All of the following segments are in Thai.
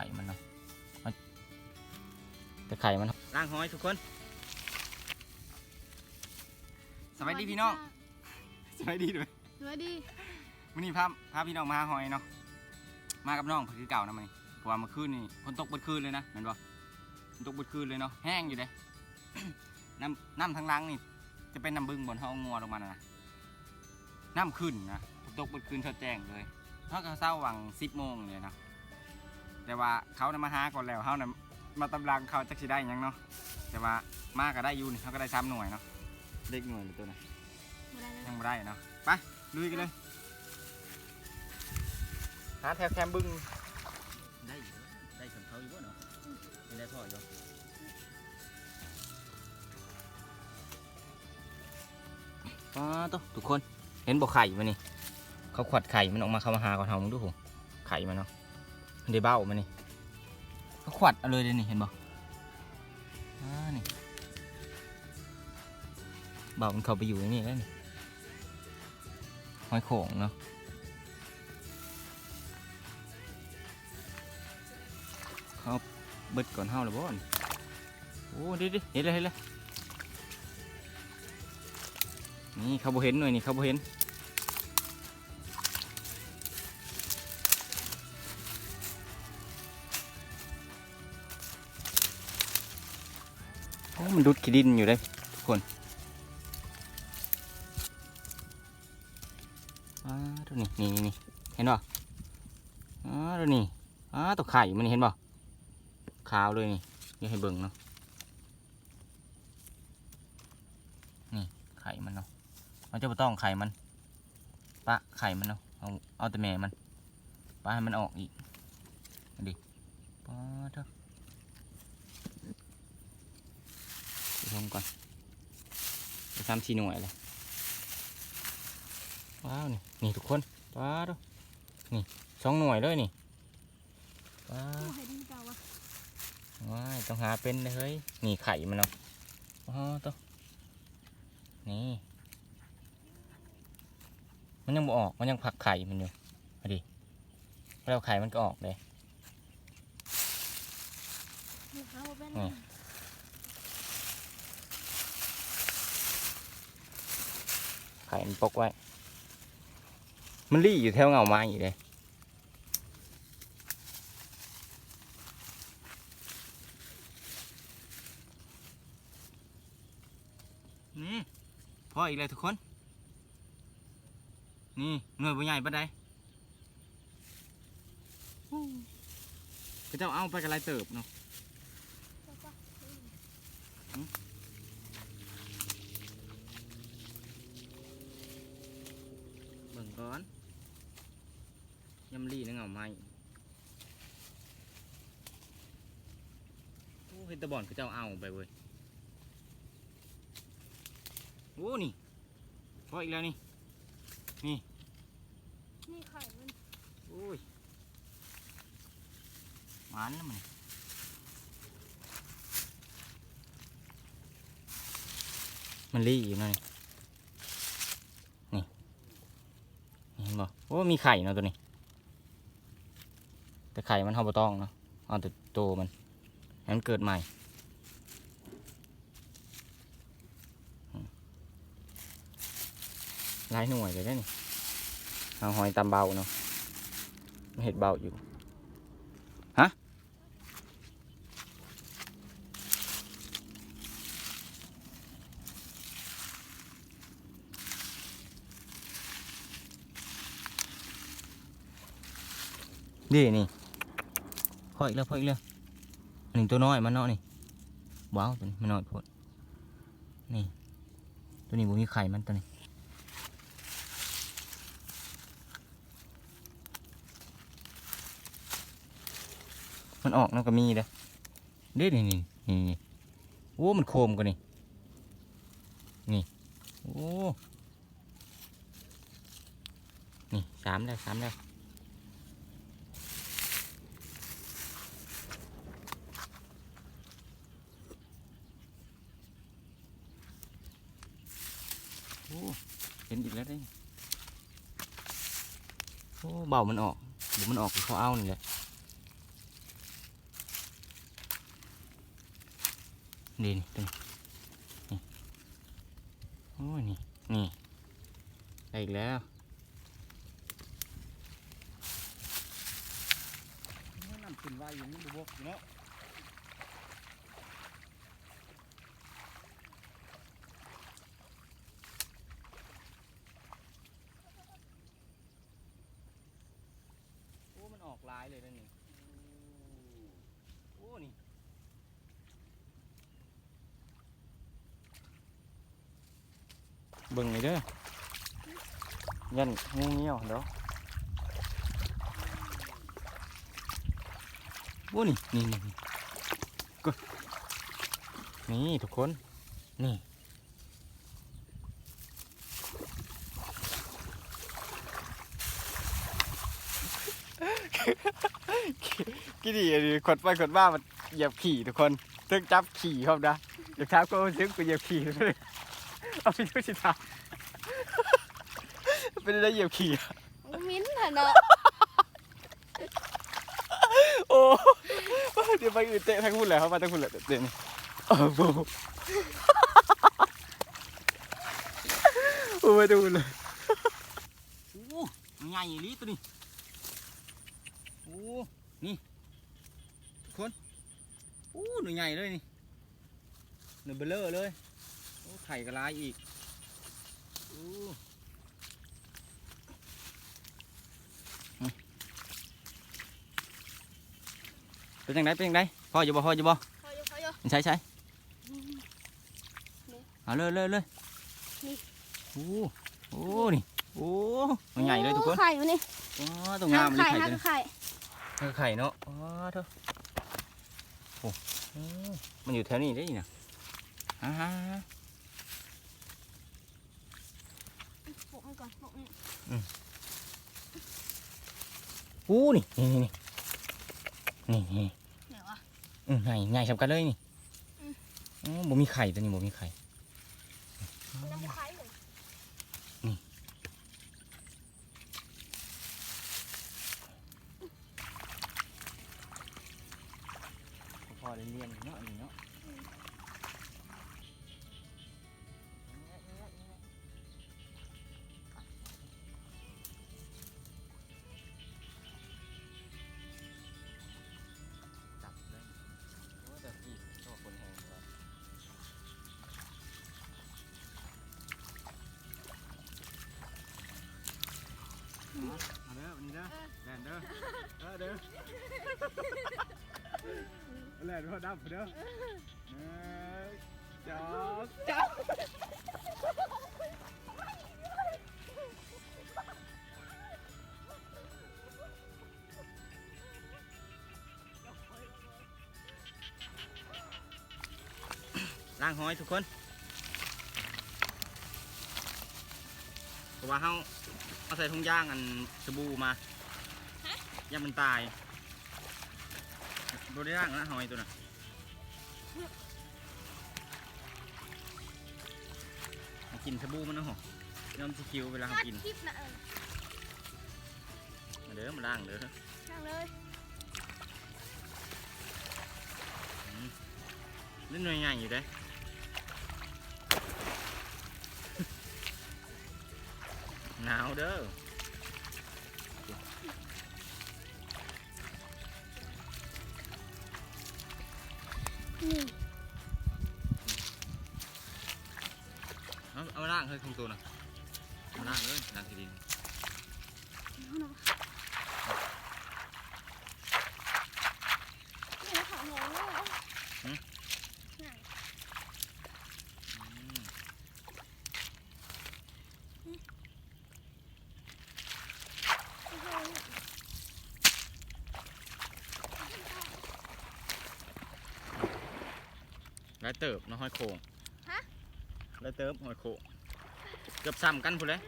ข่มันเนาะมันแต่ไข่มันล้างหอยทุกคน สวัสดีพี่น้อง สวัสดีด้วยสวัสดีวันนี้พาพาพี่น้องมาหาหอยเนาะ มากับน้องคือเก่านะมันเพราะว่าเมื่อคืนนี่ฝนตกเบิดคืนเลยนะเห็นปะฝนตกเบิดคืนเลยเนาะ แห้งอยู่เลยน้ำน้ำทั้งล้างนี่ จะเป็นน้ำบึงบนห้องงัวลงมานะนะน้ำขึ้นนะฝนตกเบิดคืนเท่าแจ้งเลยเขาก็เศร้าหวังสิบโมงเลยเนาะ แต่ว่าเขานะมาหาก่อนแล้วเขานะมาตำรังเขาจะสิได้หยังเนาะแต่ว่ามาก็ได้อยูนี่เขาก็ได้ซ้ำหน่วยเนาะเด็กหน่วยเลยตัวนะมาได้แล้วยังไม่ได้เนาะไปลุยกันเลยหาแถวแคมบึงได้อยู่ได้สนเขาอยู่บ่เนาะไม่ได้พ่ออยู่ป้าตัวทุกคนเห็นบ่ไข่มันนี่เขาขวัดไข่มันออกมาเข้ามาหาก่อนเฮามึงดูผมไข่มันเนาะ มันได้เบ้ามันนี่เขาขวัดเอาเลยเลยนี่เห็นบ่อ่านี่เบ้ามันเข้าไปอยู่ในนี่แล้วนี่หอยโข่งเนาะเขาเบิดก่อนเฮาเลยบ่อนโอ้ดิดิเห็นเลยเห็นเลยนี่เขาบ่เห็นหน่อยนี่เขาบ่เห็น มันดุดขี้ดินอยู่เลยทุกคนอ่าตัวนี้นี่นี่นี่เห็นป่ะอ่าตัวนี้อ่าตัวไข่มันเห็นป่ะขาวเลยนี่เดี๋ยวให้เบิ่งเนาะนี่ไข่มันเนาะเราจะไม่ต้องไข่มันปะไข่มันเนาะเอาเอาแต่แม่มันปะให้มันออกอีกดิปะเถอะไป ชมก่อนไปทำชีหน่วยเลยว้าวนี่นี่ทุกคนว้าวดูนี่สองหน่วยเลยนี่ว้าโอ้วให้ดินเก่าวะว้ายต้องหาเป็นเลยเฮ้ยนี่ไข่มันเนาะอ๋อตัวนี่มันยังบ่ออกมันยังผักไข่มันอยู่มาดิแล้วไข่มันก็ออกเลยลูกค้าบ่เป็น อืม ไข่มันปกไว้ มันรีอยู่แถวเงาไม้อยู่เลยนี่พออีกเลยทุกคน นี่หน่วยบ่ใหญ่ปานใดพระเจ้าเอาไปกันไรเติบเนาะ เบิ่ง ก่อนยำลี่นึงเอาไม้โอ้เห็นแตะบอนก็เจ้าเอาไปเว้ยโอ้นี่พออีกแล้วนี่ นี่ไข่มันโอ้ยหวานแล้วมันมันรีอยู่หน่อยนี่นี่เห็น บ่โอ้มีไข่เนาะตัวนี้ แต่ไข่มันเฮาบ่ต้องเนาะเอาแต่โตวมันให้มันเกิดใหม่หลายหน่วยเลยได้นี่เอาหอยตามเบาเนาะเห็ดเบาอยู่ ฮะ นี่นี่พออีกแล้วพออีกแล้วอันนี้ตัวน้อยมันเนาะนี่ว้าวตัวนี้มันน้อยพดนี่ ตัวนี้บ่มีไข่มันตัวนี้มันออกแล้วก็มีเด้อเด้นี่นี่นี่นี่โอ้ มันโคมกันนี่ นี่ โอ้ นี่สามแล้วสามแล้ว เบามันออกหดี๋มันออกเขาเอานี่แหละนี่นี่ตรงนี้โอ้นี่นี่ได้อีกแล้วน้ำขึ้นไว้อยู่นดูบกอยู่เนาะ อ้มันออกลายเลยนะนี่โอ้นี่เบิ่งนี่เด้อยันงูเงี้ยวเด้อโอ้นี่นี่นี่นี่ทุกคน นี่ กี่ดีดิขดไปขดมามันเหยียบขี่ทุกคนตึกจับขี่ครับนะเดี๋ยวท้าก็ซึกกูเหยียบขี่เลยเอาไปดูสิท้าเป็นได้เหยียบขี่มิ้นท์น่ะเนาะโอ้เดี๋ยวไปอื่นเตะทั้งคุณเลยครับมาทั้งคุณเลยเดี๋ยวนี้โอ้โหโอ้ไปทั้งคุณเลยโอ้ใหญ่ลีตัวนี้โอ้นี่ ทุกคนโอ้หนูใหญ่เลยนี่หนูเบลเลอร์เลยโอ้ไข่กระลายอีกโอ้เป็นยังไงเป็นยังไงพ่ออยู่บ่พ่ออยู่บ่พออยู่พออยู่ใช่ใช่อืมเอาเลยเลยเลยนี่โอ้โอ้นี่โอ้มันใหญ่เลยทุกคนไข่อยู่นี่ อ๋อตรงงามเลยไข่ไข่ฮะตัวนี้ไข่เออ ไข่เนาะอ๋อเถอะโอ้โอ้มันอยู่แถวนี้ได้ยินนะอ่าฮะปลุกมันก่อนปลุกนี่โอ้นี่นี่นี่นี่นี่เดี๋ยวอะอืมใหญ่ใหญ่สำกันเลยนี่อืมอ๋อบ่มีไข่ตัวนี้บ่มีไข่มันยังบ่ไข่ เด้อเอเด้อแลนพอดับเด้อหนึ่งสองจับล้างหอยทุกคนเพราะว่าเฮาเอาใส่ถุงย่างอันสบู่มา ย่างมันตายบริย่างนะหอยตัวน่ะมากินสบู่มันนะหรอยอมสกิวเวลาเขาตัดกินคลิปนะเออมาเด้อมาล่างเด้อนั่งเลยเล่นหน่วยใหญ่อยู่เด้หนาวเด้อ เอามาล่างเฮ้ยคงตัวน่ะมาล่างเลยล่างทีดิน เอาหน่อยนี่นะขาวเหนียวเลยเอานั่น อืม โอ้โห ได้ เติบเนาะหอยโข่งฮะได้เติบหอยโข่งเกือบซ้ำกันพูดเลย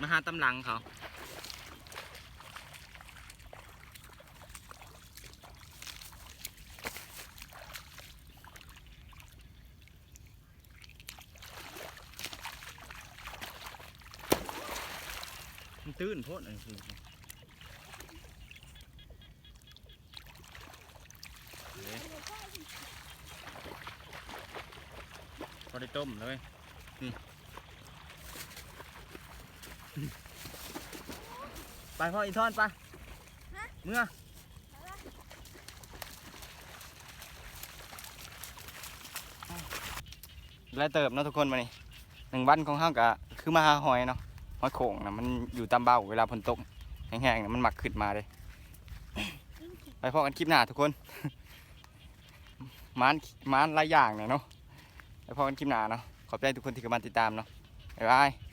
มาหาตำลังเขามันตื้นโพดอันนี้คือเอ๊ะ อได้ต้มเลยนี่ไปพ่ออีทอนไปเมื่อแล้วเติบเนาะทุกคนมานี่หนึ่งวันของเฮากะคือมาหาหอยเนาะหอยโข่งนะมันอยู่ตามเบ้าเวลาฝนตกแห้งๆนะมันหมักขึ้นมาเลย ไปพอกันคลิปหน้าทุกคนมานมานหลายอย่างเนี่ยเนาะ ไปพอกันคลิปหน้าเนาะขอบใจทุกคนที่กำลังติดตามเนาะบ๊ายบาย